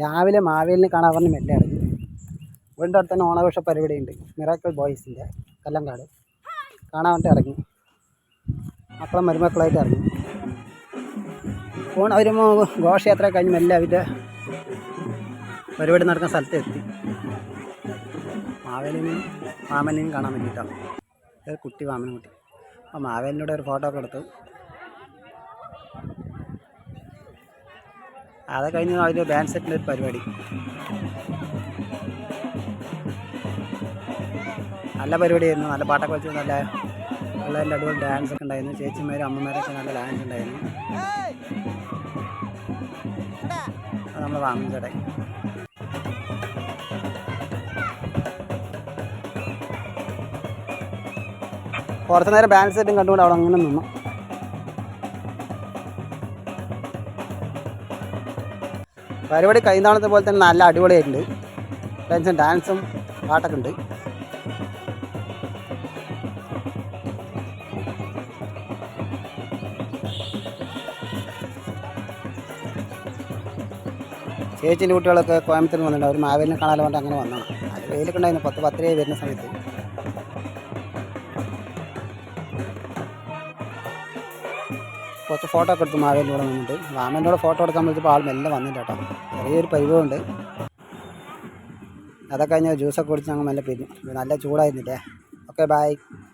രാവിലെ മാവേലിനെ കാണാൻ പറഞ്ഞ് മെല്ലെ ഇറങ്ങി. വീണ്ടും അടുത്ത് തന്നെ ഓണാഘോഷ പരിപാടിയുണ്ട്. മിറാക്കിൾ ബോയ്സിന്റെ കല്ലങ്കാട്. കാണാൻ വേണ്ടി ഇറങ്ങി. മക്കളും മരുമക്കളായിട്ട് ഇറങ്ങി. ഓണം ഒരു ഘോഷയാത്ര കഴിഞ്ഞ് മെല്ലെ അവരുടെ പരിപാടി നടക്കുന്ന സ്ഥലത്ത് എത്തി മാവേലിനെയും മാമനെയും കാണാൻ വേണ്ടിയിട്ടാണ്. കുട്ടി മാമനും കുട്ടി അപ്പോൾ മാവേലിനോട് ഒരു ഫോട്ടോ ഒക്കെ എടുത്തു. അത് കഴിഞ്ഞ് അതിന്റെ ബാൻഡ് സെറ്റിന്റെ ഒരു പരിപാടി. നല്ല പരിപാടിയായിരുന്നു. നല്ല പാട്ടൊക്കെ വെച്ച് നല്ല പിള്ളേരുടെ അടിപൊളി ഡാൻസ് ഒക്കെ ഉണ്ടായിരുന്നു. ചേച്ചിമാരും അമ്മമാരൊക്കെ നല്ല ഡാൻസ് ഉണ്ടായിരുന്നു. നമ്മൾ വാങ്ങിച്ചടേ കുറച്ച് നേരം ഡാൻസ് സെറ്റും കണ്ടുകൊണ്ട് അവിടെ അങ്ങനെ നിന്നു. പരിപാടി കഴിഞ്ഞാളത്തെ പോലെ തന്നെ നല്ല അടിപൊളിയായിട്ടുണ്ട്. ഡാൻസും ഡാൻസും പാട്ടൊക്കെ ഉണ്ട്. ചേച്ചിന്റെ കുട്ടികളൊക്കെ കോയമ്പത്തൂർ വന്നിട്ടുണ്ട്. അവർ മാവേലിനെ കാണാൻ വേണ്ടി അങ്ങനെ വന്നതാണ്. അത് വെയിലൊക്കെ ഉണ്ടായിരുന്നു. പത്ത് പത്തരയായി വരുന്ന സമയത്ത്. കുറച്ച് ഫോട്ടോ ഒക്കെ എടുത്തു മാവേലിന്റെ കൂടെ നിന്നിട്ട്. മാമേന്റെ കൂടെ ഫോട്ടോ എടുക്കാൻ വിളിച്ചപ്പോൾ ആൾ മെല്ലെ വന്നില്ല കേട്ടോ. ചെറിയൊരു പരിവുണ്ട് അതൊക്കെ കഴിഞ്ഞാൽ ജ്യൂസൊക്കെ കുടിച്ച് ഞങ്ങൾ മെല്ലെ പിരിഞ്ഞു നല്ല ചൂടായിരുന്നില്ലേ? Okay bye